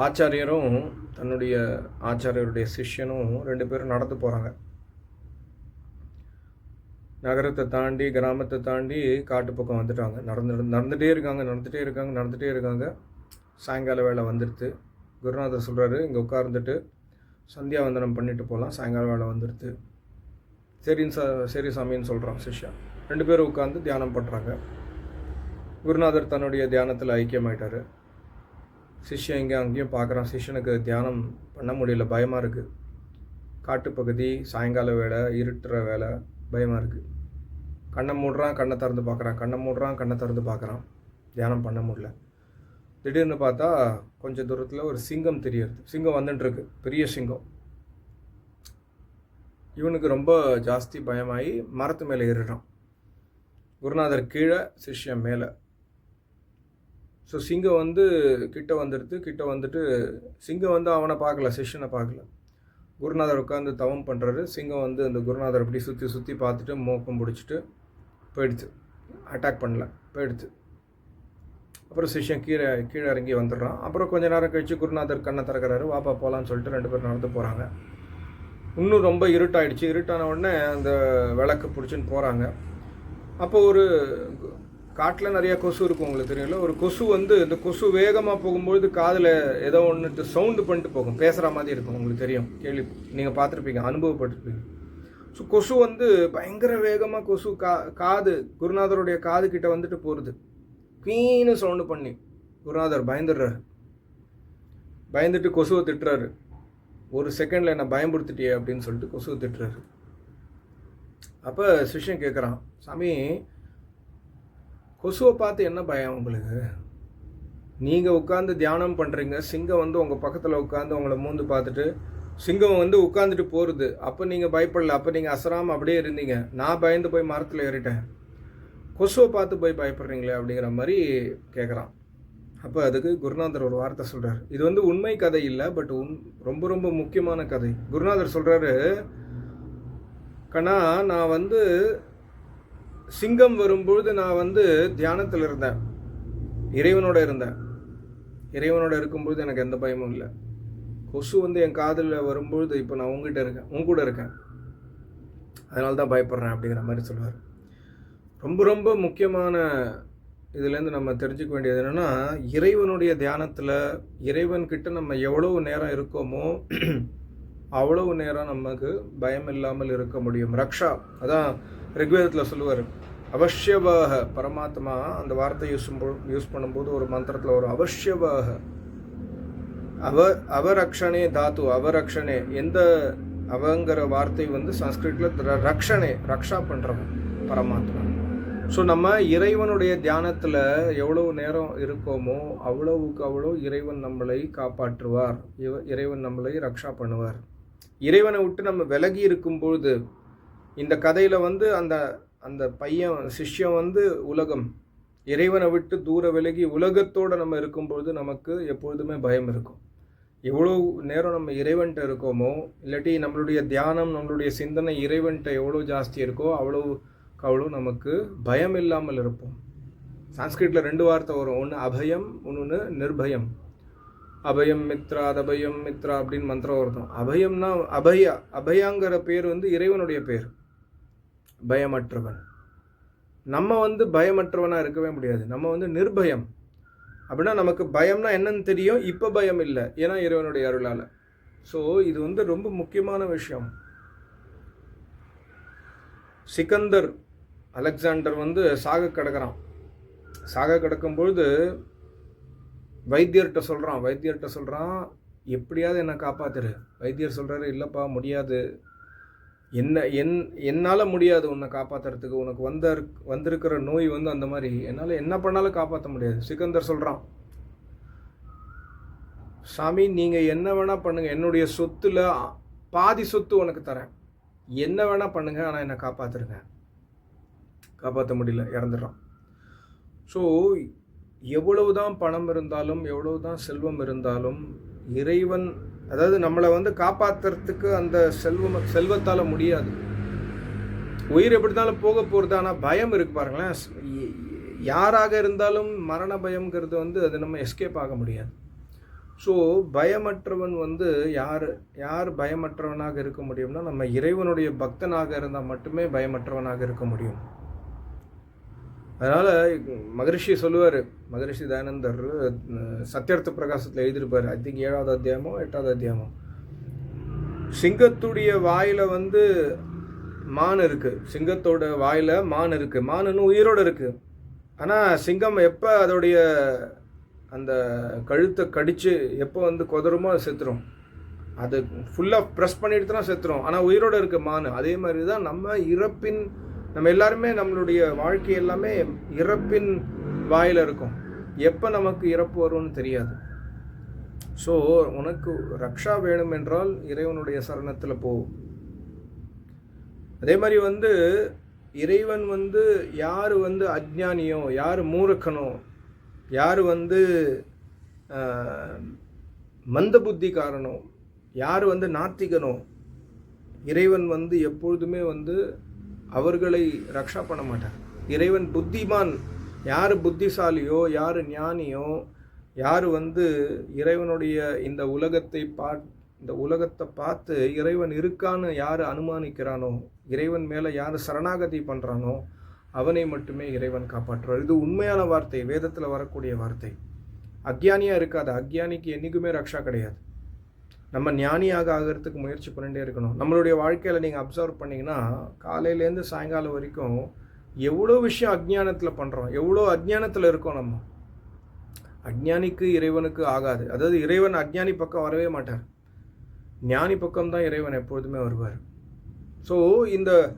ஆச்சாரியரும் தன்னுடைய ஆச்சாரியருடைய சிஷ்யனும் ரெண்டு பேரும் நடந்து போகிறாங்க நகரத்தை தாண்டி கிராமத்தை தாண்டி காட்டு பக்கம் வந்துட்டாங்க. நடந்து நடந்துகிட்டே இருக்காங்க நடந்துகிட்டே இருக்காங்க நடந்துகிட்டே இருக்காங்க. சாயங்கால வேலை வந்துடுது குருநாதர் சொல்கிறாரு இங்கே உட்கார்ந்துட்டு சந்தியாவந்தனம் பண்ணிட்டு போகலாம் சாயங்கால வேலை வந்துடுது சரின்னு சா சரி சாமின்னு சொல்கிறான் சிஷ்யா. ரெண்டு பேரும் உட்காந்து தியானம் பண்ணுறாங்க குருநாதர் தன்னுடைய தியானத்தில் ஐக்கியமாயிட்டார். சிஷ்யன் இங்கே அங்கேயும் பார்க்குறான். சிஷ்யனுக்கு தியானம் பண்ண முடியல. பயமாக இருக்குது காட்டுப்பகுதி சாயங்கால வேலை இருட்டுற வேலை பயமாக இருக்குது கண்ணை மூடுறான் கண்ணை திறந்து பார்க்குறான். கண்ணை மூடுறான் கண்ணை திறந்து பார்க்குறான். தியானம் பண்ண முடியல. திடீர்னு பார்த்தா கொஞ்சம் தூரத்தில் ஒரு சிங்கம் தெரியறது சிங்கம் வந்துட்டுருக்கு பெரிய சிங்கம். இவனுக்கு ரொம்ப ஜாஸ்தி பயமாகி மரத்து மேலே ஏறிடுறான். குருநாதர் கீழே சிஷ்யம் மேலே. ஸோ சிங்கம் வந்து கிட்ட வந்துடுது கிட்ட வந்துட்டு சிங்கம் வந்து அவனை பார்க்கல சிஷ்யனை பார்க்கல. குருநாதர் உட்காந்து தவம் பண்ணுறாரு சிங்கம் வந்து அந்த குருநாதர் அப்படி சுற்றி சுற்றி பார்த்துட்டு மோக்கம் பிடிச்சிட்டு போயிடுச்சு. அட்டாக் பண்ணல போயிடுச்சு. அப்புறம் சிஷ்யன் கீழே கீழே இறங்கி வந்துடுறான். அப்புறம் கொஞ்ச நேரம் கழித்து குருநாதர் கண்ணை திறக்கிறாரு. வாப்பா போகலான்னு சொல்லிட்டு ரெண்டு பேரும் நடந்து போகிறாங்க இன்னும் ரொம்ப இருட்டாயிடுச்சு. இருட்டான உடனே அந்த விளக்கு பிடிச்சின்னு போகிறாங்க அப்போ ஒரு காட்டில் நிறைய கொசு இருக்கும் உங்களுக்கு தெரியல ஒரு கொசு வந்து இந்த கொசு வேகமாக போகும்பொழுது காதில் ஏதோ ஒன்று சவுண்டு பண்ணிட்டு போகும். பேசுகிற மாதிரி இருக்கும். உங்களுக்கு தெரியும். கேள்வி. நீங்கள் பார்த்துருப்பீங்க. அனுபவப்பட்டிருப்பீங்க. ஸோ கொசு வந்து பயங்கர வேகமாக கொசு கா காது குருநாதருடைய காது கிட்ட வந்துட்டு போகிறது கீன்னு சவுண்டு பண்ணி. குருநாதர் பயந்துடுறாரு. பயந்துட்டு கொசுவை திட்டுறாரு. ஒரு செகண்டில் என்னை பயம்படுத்திட்டியே அப்படின்னு சொல்லிட்டு கொசுவை திட்டுறாரு. அப்போ சிஷ்யன் கேட்குறான் சாமி கொசுவை பார்த்து என்ன பயம் உங்களுக்கு? நீங்கள் உட்காந்து தியானம் பண்ணுறீங்க சிங்கம் வந்து உங்கள் பக்கத்தில் உட்காந்து உங்களை மூந்து பார்த்துட்டு சிங்கம் வந்து உட்காந்துட்டு போகிறது அப்போ நீங்கள் பயப்படல அப்போ நீங்கள் அசராமல் அப்படியே இருந்தீங்க. நான் பயந்து போய் மரத்தில் ஏறிட்டேன். கொசுவை பார்த்து போய் பயப்படுறீங்களே அப்படிங்கிற மாதிரி கேட்குறான் அப்போ அதுக்கு குருநாதர் ஒரு வார்த்தை சொல்கிறார் இது வந்து உண்மை கதை இல்லை பட் உன் ரொம்ப ரொம்ப முக்கியமான கதை. குருநாதர் சொல்கிறாரு கண்ணா நான் வந்து சிங்கம் வரும்பொழுது நான் வந்து தியானத்தில் இருந்தேன். இறைவனோட இருந்தேன். இறைவனோட இருக்கும்பொழுது எனக்கு எந்த பயமும் இல்லை. கொசு வந்து என் காதில் வரும்பொழுது இப்போ நான் உங்ககிட்ட இருக்கேன். உங்க கூட இருக்கேன். அதனால தான் பயப்படுறேன் அப்படிங்கிற மாதிரி சொல்லுவார் ரொம்ப ரொம்ப முக்கியமான இதுலேருந்து நம்ம தெரிஞ்சுக்க வேண்டியது என்னென்னா இறைவனுடைய தியானத்தில் இறைவன்கிட்ட நம்ம எவ்வளவு நேரம் இருக்கோமோ அவ்வளவு நேரம் நமக்கு பயம் இல்லாமல் இருக்க முடியும். ரக்ஷா அதான் ரிக்வேதத்தில் சொல்லுவார். அவசியவாக பரமாத்மா அந்த வார்த்தை யூஸ் யூஸ் பண்ணும்போது ஒரு மந்திரத்தில் ஒரு அவசியவாக அவ அவரக்ஷணே தாத்து அவரக்ஷணே எந்த அவங்கிற வார்த்தை வந்து சன்ஸ்கிருட்டில் ரக்ஷணே ரக்ஷா பண்ணுறவன் பரமாத்மா. ஸோ நம்ம இறைவனுடைய தியானத்தில் எவ்வளவு நேரம் இருக்கோமோ அவ்வளவுக்கு அவ்வளோ இறைவன் நம்மளை காப்பாற்றுவார். இவ- இறைவன் நம்மளை ரக்ஷா பண்ணுவார். இறைவனை விட்டு நம்ம விலகி இருக்கும் பொழுது இந்த கதையில் வந்து அந்த அந்த பையன் சிஷ்யம் வந்து உலகம். இறைவனை விட்டு தூர விலகி உலகத்தோடு நம்ம இருக்கும்பொழுது நமக்கு எப்பொழுதுமே பயம் இருக்கும். எவ்வளோ நேரம் நம்ம இறைவன்கிட்ட இருக்கோமோ இல்லாட்டி நம்மளுடைய தியானம் நம்மளுடைய சிந்தனை இறைவன்கிட்ட எவ்வளோ ஜாஸ்தி இருக்கோ அவ்வளோக்கு அவ்வளோ நமக்கு பயம் இல்லாமல் இருப்போம். சான்ஸ்கிரிட்டில் ரெண்டு வார்த்தை வரும். ஒன்று அபயம் ஒன்று நிர்பயம். அபயம் மித்ரா அதபயம் மித்ரா அப்படின்னு மந்திரம் வருதும். அபயம்னா அபயா அபயாங்கிற பேர் வந்து இறைவனுடைய பேர். பயமற்றவன். நம்ம வந்து பயமற்றவனாக இருக்கவே முடியாது. நம்ம வந்து நிர்பயம். அப்படின்னா நமக்கு பயம்னா என்னன்னு தெரியும். இப்போ பயம் இல்லை. ஏன்னா இறைவனுடைய அருளால். ஸோ இது வந்து ரொம்ப முக்கியமான விஷயம். சிக்கந்தர் அலெக்சாண்டர் வந்து சாக கிடக்கிறான் சாக கிடக்கும் பொழுது வைத்தியர்கிட்ட சொல்கிறான் வைத்தியர்கிட்ட சொல்கிறான் எப்படியாவது என்னை காப்பாத்துரு. வைத்தியர் சொல்கிறாரு இல்லைப்பா முடியாது. என்ன என் என்னால் முடியாது உன்னை காப்பாற்றுறதுக்கு உனக்கு வந்த வந்திருக்கிற நோய் வந்து அந்த மாதிரி. என்னால் என்ன பண்ணாலும் காப்பாற்ற முடியாது. சிக்கந்தர் சொல்கிறான் சாமி நீங்கள் என்ன வேணால் பண்ணுங்கள் என்னுடைய சொத்தில் பாதி சொத்து உனக்கு தரேன். என்ன வேணால் பண்ணுங்கள் ஆனால் என்னை காப்பாற்றுருங்க காப்பாற்ற முடியல இறந்துடுறான். ஸோ எவ்வளவு தான் பணம் இருந்தாலும் எவ்வளவு தான் செல்வம் இருந்தாலும் இறைவன் அதாவது நம்மளை வந்து காப்பாற்றுறதுக்கு அந்த செல்வம் செல்வத்தால் முடியாது. உயிர் எப்படி இருந்தாலும் போக போகிறது ஆனால் பயம் இருக்கு பாருங்களேன். யாராக இருந்தாலும் மரண பயம்ங்கிறது வந்து அது நம்ம எஸ்கேப் ஆக முடியாது. ஸோ பயமற்றவன் வந்து யார் யார் பயமற்றவனாக இருக்க முடியும்னா நம்ம இறைவனுடைய பக்தனாக இருந்தால் மட்டுமே பயமற்றவனாக இருக்க முடியும். அதனால் மகரிஷி சொல்லுவார் மகரிஷி தயானந்தர் சத்தியர்த்த பிரகாசத்தில் எழுதியிருப்பார். ஐ திங்க் ஏழாவது அத்தியாயமோ எட்டாவது அத்தியாயமோ. சிங்கத்துடைய வாயில் வந்து மான் இருக்குது சிங்கத்தோட வாயில் மான் இருக்குது மானுன்னு இன்னும் உயிரோடு இருக்குது ஆனால் சிங்கம் எப்போ அதோடைய அந்த கழுத்தை கடித்து எப்போ வந்து கொதருமோ செத்துரும். அது ஃபுல்லாக ப்ரெஸ் பண்ணிட்டு தான் செத்துரும். ஆனால் உயிரோடு இருக்க மான். அதே மாதிரி தான் நம்ம இறப்பின் நம்ம எல்லாருமே நம்மளுடைய வாழ்க்கை எல்லாமே இறப்பின் வாயில் இருக்கும் எப்போ நமக்கு இறப்பு வரும்னு தெரியாது. ஸோ உனக்கு ரக்ஷா வேணும் என்றால் இறைவனுடைய சரணத்தில் போ. அதே மாதிரி வந்து இறைவன் வந்து யார் வந்து அஜ்ஞானியோ யார் மூர்க்கனோ யார் வந்து மந்த புத்திக்காரனோ யார் வந்து நாத்திகனோ இறைவன் வந்து எப்பொழுதுமே வந்து அவர்களை ரக்ஷா பண்ண மாட்டார். இறைவன் புத்திமான் யார் புத்திசாலியோ யார் ஞானியோ யார் வந்து இறைவனுடைய இந்த உலகத்தை பா இந்த உலகத்தை பார்த்து இறைவன் இருக்கான்னு யார் அனுமானிக்கிறானோ இறைவன் மேலே யார் சரணாகதி பண்ணுறானோ அவனை மட்டுமே இறைவன் காப்பாற்றுவார். இது உண்மையான வார்த்தை வேதத்தில் வரக்கூடிய வார்த்தை. அக்ஞானியாக இருக்காது. அக்ஞானிக்கு என்றைக்குமே ரக்ஷா கிடையாது. நம்ம ஞானியாக ஆகிறதுக்கு முயற்சி பண்ணிட்டே இருக்கணும். நம்மளுடைய வாழ்க்கையில் நீங்கள் அப்சர்வ் பண்ணிங்கன்னா காலையிலேருந்து சாயங்காலம் வரைக்கும் எவ்வளோ விஷயம் அஜ்ஞானத்தில் பண்ணுறோம் எவ்வளோ அஜ்ஞானத்தில் இருக்கோம் நம்ம? அஜ்ஞானிக்கு இறைவனுக்கு ஆகாது. அதாவது இறைவன் அஜ்ஞானி பக்கம் வரவே மாட்டார். ஞானி பக்கம்தான் இறைவன் எப்பொழுதுமே வருவார். ஸோ இந்த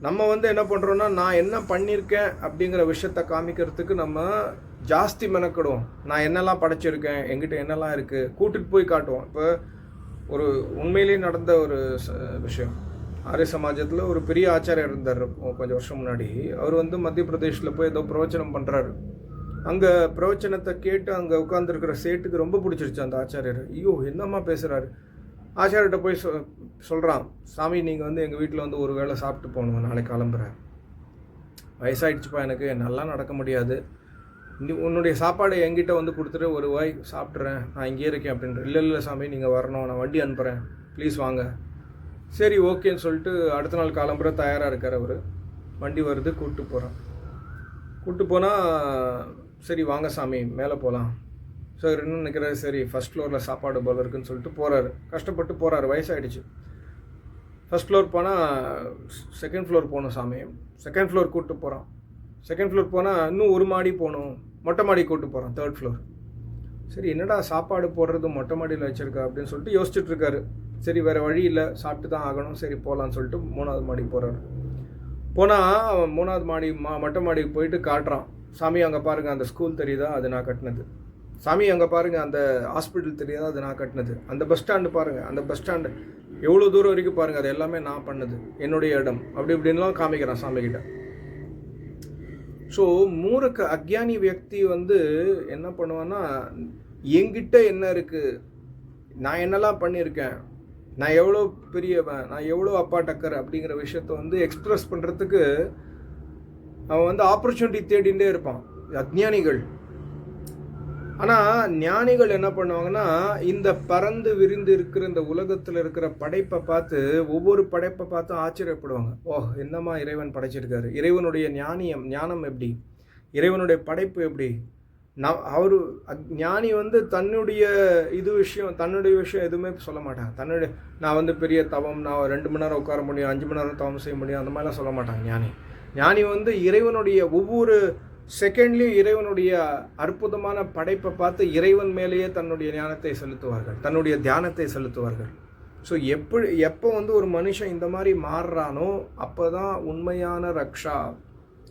நம்ம வந்து என்ன பண்ணுறோன்னா நான் என்ன பண்ணியிருக்கேன் அப்படிங்கிற விஷயத்த காமிக்கிறதுக்கு நம்ம ஜாஸ்தி மெனக்கிடுவோம். நான் என்னெல்லாம் படைச்சிருக்கேன்? எங்கிட்ட என்னெல்லாம் இருக்குது கூட்டிகிட்டு போய் காட்டுவோம். இப்போ ஒரு உண்மையிலேயே நடந்த ஒரு ச- விஷயம். ஆரிய சமாஜத்தில் ஒரு பெரிய ஆச்சாரியர் இருந்தார். கொஞ்சம் வருஷம் முன்னாடி. அவர் வந்து மத்திய பிரதேஷில் போய் ஏதோ பிரவச்சனம் பண்ணுறாரு அங்கே பிரவச்சனத்தை கேட்டு அங்கே உட்காந்துருக்கிற சேட்டுக்கு ரொம்ப பிடிச்சிருச்சு அந்த ஆச்சாரியர். ஐயோ என்னம்மா பேசுகிறாரு ஆச்சாரியர்கிட்ட போய் சொ சொல்கிறான் சாமி நீங்கள் வந்து எங்கள் வீட்டில் வந்து ஒரு வேளை சாப்பிட்டு போகணும் நாளைக்கு கிளம்புறேன். வயசாகிடுச்சுப்பா எனக்கு நல்லா நடக்க முடியாது. நீ உன்னுடைய சாப்பாடை என்கிட்ட வந்து கொடுத்துட்டு ஒரு வாய் சாப்பிட்றேன் நான் இங்கேயே இருக்கேன் அப்படின்ற இல்லை இல்லை சாமி நீங்கள் வரணும். நான் வண்டி அனுப்புகிறேன் ப்ளீஸ் வாங்க. சரி ஓகேன்னு சொல்லிட்டு அடுத்த நாள் காலம்புற தயாராக இருக்கார் அவர். வண்டி வருது கூப்பிட்டு போகிறான் கூப்பிட்டு போனால் சரி வாங்க சாமி மேலே போகலாம் சார் இன்னும் நினைக்கிறாரு சரி ஃபஸ்ட் ஃப்ளோரில் சாப்பாடு போல இருக்குன்னு சொல்லிட்டு போகிறாரு கஷ்டப்பட்டு போகிறாரு வயசாகிடுச்சு ஃபஸ்ட் ஃப்ளோர் போனால் செகண்ட் ஃப்ளோர் போகணும் சாமி. செகண்ட் ஃப்ளோர் கூப்பிட்டு போகிறான் செகண்ட் ஃப்ளோர் போனால் இன்னும் ஒரு மாடி போகணும். மொட்டை மாடி கூப்பிட்டு போகிறான் தேர்ட் ஃப்ளோர் சரி என்னடா சாப்பாடு போடுறது மொட்டை மாடியில் வச்சுருக்கா அப்படின்னு சொல்லிட்டு யோசிச்சுட்ருக்காரு சரி வேறு வழி இல்லை சாப்பிட்டு தான் ஆகணும் சரி போகலான்னு சொல்லிட்டு மூணாவது மாடிக்கு போகிறாரு போனால் அவன் மூணாவது மாடி மா மொட்டை மாடிக்கு போயிட்டு காட்டுறான். சாமி அங்கே பாருங்கள் அந்த ஸ்கூல் தெரியுதா? அது நான் கட்டினது. சாமி அங்கே பாருங்கள் அந்த ஹாஸ்பிட்டல் தெரியாதா? அது நான் கட்டினது. அந்த பஸ் ஸ்டாண்டு பாருங்கள் அந்த பஸ் ஸ்டாண்டு எவ்வளோ தூரம் வரைக்கும் பாருங்கள் அது எல்லாமே நான் பண்ணது. என்னுடைய இடம். அப்படி இப்படின்லாம் காமிக்கிறான் சாமிக்கிட்ட ஸோ மூர்க்க அக்ஞானி வியக்தி வந்து என்ன பண்ணுவான்னா என்கிட்ட என்ன இருக்குது நான் என்னெல்லாம் பண்ணியிருக்கேன்? நான் எவ்வளோ பெரியவன் நான் எவ்வளோ அப்பா டக்கர் அப்படிங்கிற விஷயத்த வந்து எக்ஸ்ப்ரெஸ் பண்ணுறதுக்கு அவன் வந்து ஆப்பர்ச்சுனிட்டி தேடிகிட்டே இருப்பான். அஜ்ஞானிகள். ஆனால் ஞானிகள் என்ன பண்ணுவாங்கன்னா இந்த பறந்து விரிந்து இருக்கிற இந்த உலகத்தில் இருக்கிற படைப்பை பார்த்து ஒவ்வொரு படைப்பை பார்த்து ஆச்சரியப்படுவாங்க. ஓ என்னம்மா இறைவன் படைச்சிருக்காரு. இறைவனுடைய ஞானியம் ஞானம் எப்படி? இறைவனுடைய படைப்பு எப்படி? நான் அவர் ஞானி வந்து தன்னுடைய இது விஷயம் தன்னுடைய விஷயம் எதுவுமே சொல்ல மாட்டாங்க. தன்னுடைய நான் வந்து பெரிய தவம் நான் ரெண்டு மணி நேரம் உட்கார முடியும் அஞ்சு மணி நேரம் தவம் செய்ய முடியும் அந்த மாதிரிலாம் சொல்ல மாட்டாங்க ஞானி. ஞானி வந்து இறைவனுடைய ஒவ்வொரு செகண்ட்லேயும் இறைவனுடைய அற்புதமான படைப்பை பார்த்து இறைவன் மேலேயே தன்னுடைய ஞானத்தை செலுத்துவார்கள் தன்னுடைய தியானத்தை செலுத்துவார்கள். ஸோ எப்படி எப்போ வந்து ஒரு மனுஷன் இந்த மாதிரி மாறுறானோ அப்போ தான் உண்மையான ரக்ஷா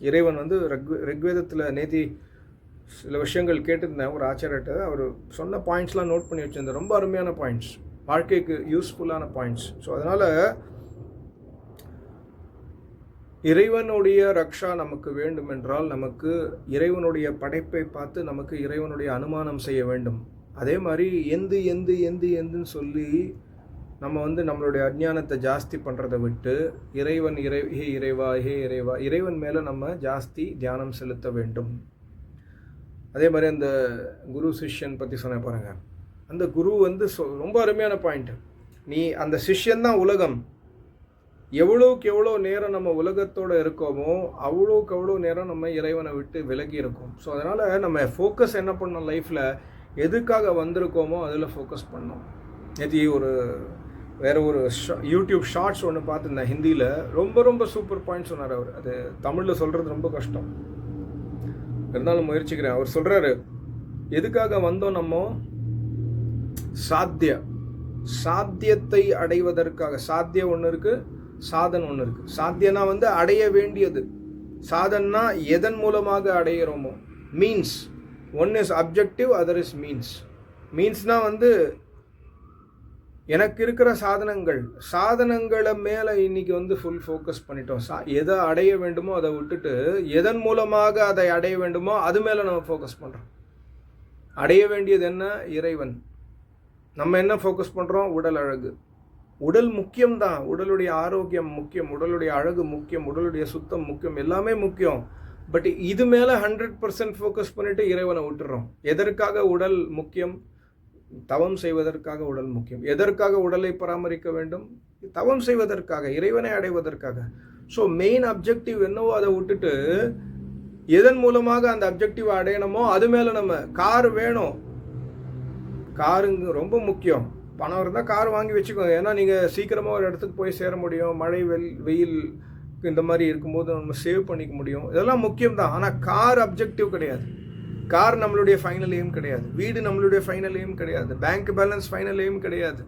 இறைவன் வந்து ரெக் ரிக்வேதத்தில் நேத்தி சில விஷயங்கள் கேட்டிருந்தேன் ஒரு ஆச்சாரிட்ட அவர் சொன்ன பாயிண்ட்ஸ்லாம் நோட் பண்ணி வச்சிருந்தேன் ரொம்ப அருமையான பாயிண்ட்ஸ் வாழ்க்கைக்கு யூஸ்ஃபுல்லான பாயிண்ட்ஸ் ஸோ அதனால் இறைவனுடைய ரக்ஷா நமக்கு வேண்டும் என்றால் நமக்கு இறைவனுடைய படைப்பை பார்த்து நமக்கு இறைவனுடைய அனுமானம் செய்ய வேண்டும். அதே மாதிரி எந்து எந்து எந்து எந்துன்னு சொல்லி நம்ம வந்து நம்மளுடைய அஜ்ஞானத்தை ஜாஸ்தி பண்ணுறதை விட்டு இறைவன் இறை ஹே இறைவா ஹே இறைவா இறைவன் மேலே நம்ம ஜாஸ்தி தியானம் செலுத்த வேண்டும். அதே மாதிரி அந்த குரு சிஷ்யன் பற்றி சொன்ன பாருங்கள் அந்த குரு வந்து சொ- ரொம்ப அருமையான பாயிண்ட் நீ அந்த சிஷ்யன்தான் உலகம். எவ்வளோக்கு எவ்வளோ நேரம் நம்ம உலகத்தோட இருக்கோமோ அவ்வளோக்கு அவ்வளோ நேரம் நம்ம இறைவனை விட்டு விலகி இருக்கோம். ஸோ அதனால் நம்ம ஃபோக்கஸ் என்ன பண்ணோம் லைஃப்பில் எதுக்காக வந்திருக்கோமோ அதில் ஃபோக்கஸ் பண்ணோம். நேற்று ஒரு வேறு ஒரு ஷா- யூடியூப் ஷார்ட்ஸ் ஒன்று பார்த்துருந்தேன் ஹிந்தியில். ரொம்ப ரொம்ப சூப்பர் பாயிண்ட் சொன்னார் அவர். அது தமிழில் சொல்கிறது ரொம்ப கஷ்டம். இருந்தாலும் முயற்சிக்கிறேன். அவர் சொல்கிறாரு எதுக்காக வந்தோம் நம்ம? சாத்திய. சாத்தியத்தை அடைவதற்காக. சாத்தியம் ஒன்று இருக்குது சாதன் ஒன்று இருக்குது சாத்தியனா வந்து அடைய வேண்டியது. சாதன்னா எதன் மூலமாக அடையிறோமோ? Means one is objective other is means மீன்ஸ்னால் வந்து எனக்கு இருக்கிற சாதனங்கள் சாதனங்களை மேலே இன்னைக்கு வந்து ஃபுல் ஃபோக்கஸ் பண்ணிட்டோம். சா எதை அடைய வேண்டுமோ அதை விட்டுட்டு எதன் மூலமாக அதை அடைய வேண்டுமோ அது மேலே நம்ம ஃபோக்கஸ் பண்ணுறோம் அடைய வேண்டியது என்ன? இறைவன். நம்ம என்ன ஃபோக்கஸ் பண்ணுறோம் உடல் அழகு. உடல் முக்கியம்தான் உடலுடைய ஆரோக்கியம் முக்கியம். உடலுடைய அழகு முக்கியம். உடலுடைய சுத்தம் முக்கியம். எல்லாமே முக்கியம். பட் இது மேலே ஹண்ட்ரட் பர்சன்ட் ஃபோக்கஸ் பண்ணிவிட்டு இறைவனை விட்டுறோம். எதற்காக உடல் முக்கியம்? தவம் செய்வதற்காக உடல் முக்கியம். எதற்காக உடலை பராமரிக்க வேண்டும்? தவம் செய்வதற்காக இறைவனை அடைவதற்காக. ஸோ மெயின் அப்ஜெக்டிவ் என்னவோ அதை விட்டுட்டு எதன் மூலமாக அந்த அப்ஜெக்டிவ் அடையணுமோ அது மேலே நம்ம கார் வேணும். காருங்க ரொம்ப முக்கியம். பணம் இருந்தால் கார் வாங்கி வச்சுக்கோங்க. ஏன்னா நீங்கள் சீக்கிரமாக ஒரு இடத்துக்கு போய் சேர முடியும். மழை வெல் வெயில் இந்த மாதிரி இருக்கும்போது நம்ம சேவ் பண்ணிக்க முடியும். இதெல்லாம் முக்கியம் தான் ஆனால் கார் அப்ஜெக்டிவ் கிடையாது. கார் நம்மளுடைய ஃபைனல் எய்ம் கிடையாது. வீடு நம்மளுடைய ஃபைனல் எய்ம் கிடையாது. பேங்க் பேலன்ஸ் ஃபைனல் எய்ம் கிடையாது.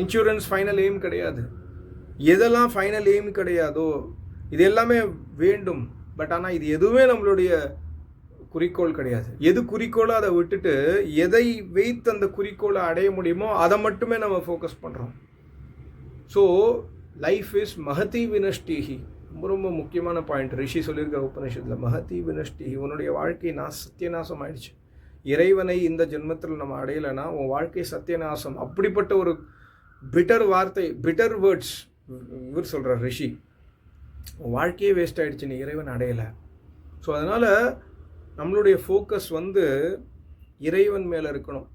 இன்சூரன்ஸ் ஃபைனல் எய்ம் கிடையாது. எதெல்லாம் ஃபைனல் எய்ம் கிடையாதோ இது எல்லாமே வேண்டும். பட் ஆனால் இது எதுவுமே நம்மளுடைய குறிக்கோள் கிடையாது. எது குறிக்கோளோ அதை விட்டுட்டு எதை வைத்து அந்த குறிக்கோளை அடைய முடியுமோ அதை மட்டுமே நம்ம ஃபோக்கஸ் பண்ணுறோம் ஸோ லைஃப் இஸ் மகதி வினஷ்டிஹி ரொம்ப ரொம்ப முக்கியமான பாயிண்ட் ரிஷி சொல்லியிருக்கிற உபநிஷத்தில் மகதி வினஷ்டி உன்னுடைய வாழ்க்கை நான் சத்தியநாசம் ஆயிடுச்சு. இறைவனை இந்த ஜென்மத்தில் நம்ம அடையலைன்னா உன் வாழ்க்கை சத்தியநாசம். அப்படிப்பட்ட ஒரு பிட்டர் வார்த்தை பிட்டர் வேர்ட்ஸ் இவர் சொல்கிறார் ரிஷி. உன் வாழ்க்கையே வேஸ்ட் ஆகிடுச்சு நீ இறைவன் அடையலை. ஸோ அதனால் நம்மளுடைய ஃபோக்கஸ் வந்து இறைவன் மேலே இருக்கணும்.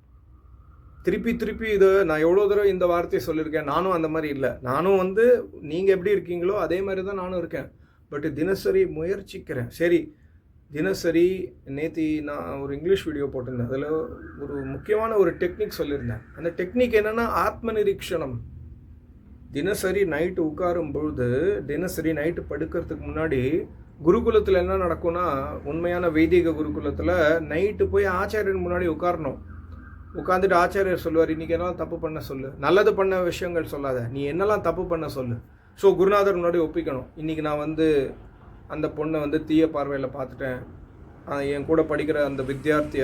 திருப்பி திருப்பி இது நான் எவ்வளோ தடவை இந்த வார்த்தையை சொல்லியிருக்கேன்? நானும் அந்த மாதிரி இல்லை. நானும் வந்து நீங்கள் எப்படி இருக்கீங்களோ அதே மாதிரி தான் நானும் இருக்கேன். பட் தினசரி முயற்சிக்கிறேன். சரி தினசரி நேத்தி நான் ஒரு இங்கிலீஷ் வீடியோ போட்டிருந்தேன். அதில் ஒரு முக்கியமான ஒரு டெக்னிக் சொல்லியிருந்தேன். அந்த டெக்னிக் என்னென்னா ஆத்ம நிரீக்ஷணம் தினசரி நைட்டு உட்காரும் பொழுது தினசரி நைட்டு படுக்கிறதுக்கு முன்னாடி குருகுலத்தில் என்ன நடக்கும்னா உண்மையான வைதிக குருகுலத்தில் நைட்டு போய் ஆச்சாரியன் முன்னாடி உட்காரணும். உட்காந்துட்டு ஆச்சாரியர் சொல்லுவார் இன்றைக்கி என்னெல்லாம் தப்பு பண்ண சொல்லு. நல்லது பண்ண விஷயங்கள் சொல்லாத. நீ என்னெல்லாம் தப்பு பண்ண சொல்லு? ஸோ குருநாதர் முன்னாடி ஒப்பிக்கணும். இன்றைக்கி நான் வந்து அந்த பொண்ணை வந்து தீய பார்வையில் பார்த்துட்டேன். என் கூட படிக்கிற அந்த வித்தியார்த்தி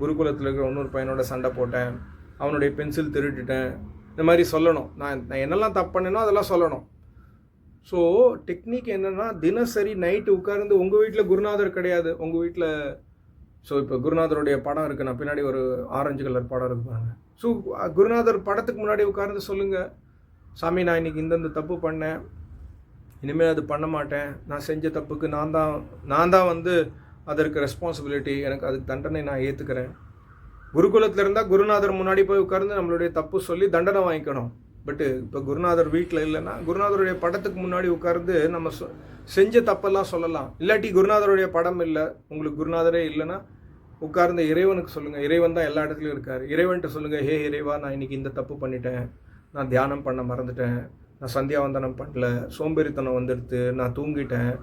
குருகுலத்தில் இருக்கிற இன்னொரு பையனோட சண்டை போட்டேன். அவனுடைய பென்சில் திருட்டுட்டேன் இந்த மாதிரி சொல்லணும். நான் நான் என்னெல்லாம் தப்பு பண்ணேனோ அதெல்லாம் சொல்லணும். ஸோ டெக்னிக் என்னென்னா தினசரி நைட்டு உட்கார்ந்து உங்கள் வீட்டில் குருநாதர் கிடையாது. உங்கள் வீட்டில் ஸோ இப்போ குருநாதருடைய படம் இருக்குது நான் பின்னாடி ஒரு ஆரஞ்சு கலர் படம் இருப்பாங்க ஸோ குருநாதர் படத்துக்கு முன்னாடி உட்கார்ந்து சொல்லுங்கள் சாமி நான் இன்னைக்கு இந்தந்த தப்பு பண்ணேன். இனிமேல் அது பண்ண மாட்டேன். நான் செஞ்ச தப்புக்கு நான் தான் நான் தான் வந்து அதற்கு ரெஸ்பான்சிபிலிட்டி எனக்கு அதுக்கு தண்டனை நான் ஏற்றுக்கிறேன் குருகுலத்தில் இருந்தால் குருநாதர் முன்னாடி போய் உட்கார்ந்து நம்மளுடைய தப்பு சொல்லி தண்டனை வாங்கிக்கணும். பட்டு இப்போ குருநாதர் வீட்டில் இல்லைன்னா குருநாதருடைய படத்துக்கு முன்னாடி உட்கார்ந்து நம்ம செஞ்ச தப்பெல்லாம் சொல்லலாம். இல்லாட்டி குருநாதருடைய படம் இல்லை உங்களுக்கு குருநாதரே இல்லைன்னா உட்கார்ந்து இறைவனுக்கு சொல்லுங்கள் இறைவன் தான் எல்லா இடத்துலையும் இருக்கார். இறைவன்கிட்ட சொல்லுங்கள் ஹே இறைவா நான் இன்னைக்கு இந்த தப்பு பண்ணிட்டேன். நான் தியானம் பண்ண மறந்துட்டேன். நான் சந்தியாவந்தனம் பண்ணல. சோம்பேறித்தனம் வந்துடுது நான் தூங்கிட்டேன்.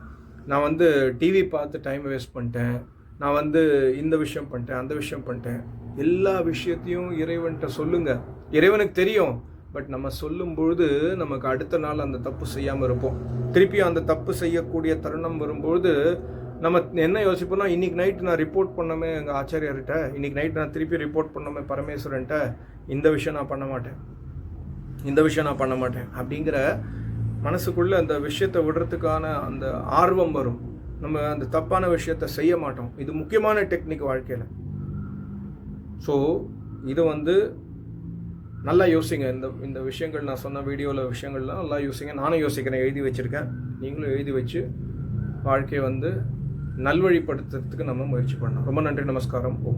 நான் வந்து டிவி பார்த்து டைம் வேஸ்ட் பண்ணிட்டேன். நான் வந்து இந்த விஷயம் பண்ணிட்டேன் அந்த விஷயம் பண்ணிட்டேன். எல்லா விஷயத்தையும் இறைவன்கிட்ட சொல்லுங்கள் இறைவனுக்கு தெரியும். பட் நம்ம சொல்லும் பொழுது நமக்கு அடுத்த நாள் அந்த தப்பு செய்யாமல் இருப்போம். திருப்பியும் அந்த தப்பு செய்யக்கூடிய தருணம் வரும்பொழுது நம்ம என்ன யோசிப்போம்னா இன்றைக்கி நைட்டு நான் ரிப்போர்ட் பண்ணமே எங்கள் ஆச்சாரியர்கிட்ட இன்றைக்கி நைட் நான் திருப்பி ரிப்போர்ட் பண்ணமே பரமேஸ்வரன்ட்ட இந்த விஷயம் நான் பண்ண மாட்டேன். இந்த விஷயம் நான் பண்ண மாட்டேன். அப்படிங்கிற மனசுக்குள்ளே அந்த விஷயத்தை விடுறதுக்கான அந்த ஆர்வம் வரும். நம்ம அந்த தப்பான விஷயத்த செய்ய மாட்டோம். இது முக்கியமான டெக்னிக் வாழ்க்கையில். ஸோ இது வந்து நல்லா யோசிங்க. இந்த இந்த விஷயங்கள் நான் சொன்ன வீடியோவில் விஷயங்கள்லாம் நல்லா யோசிங்க. நானும் யோசிக்கிறேன். எழுதி வச்சுருக்கேன். நீங்களும் எழுதி வச்சு வாழ்க்கையை வந்து நல்வழிப்படுத்துறதுக்கு நம்ம முயற்சி பண்ணோம் ரொம்ப நன்றி. நமஸ்காரம். ஓ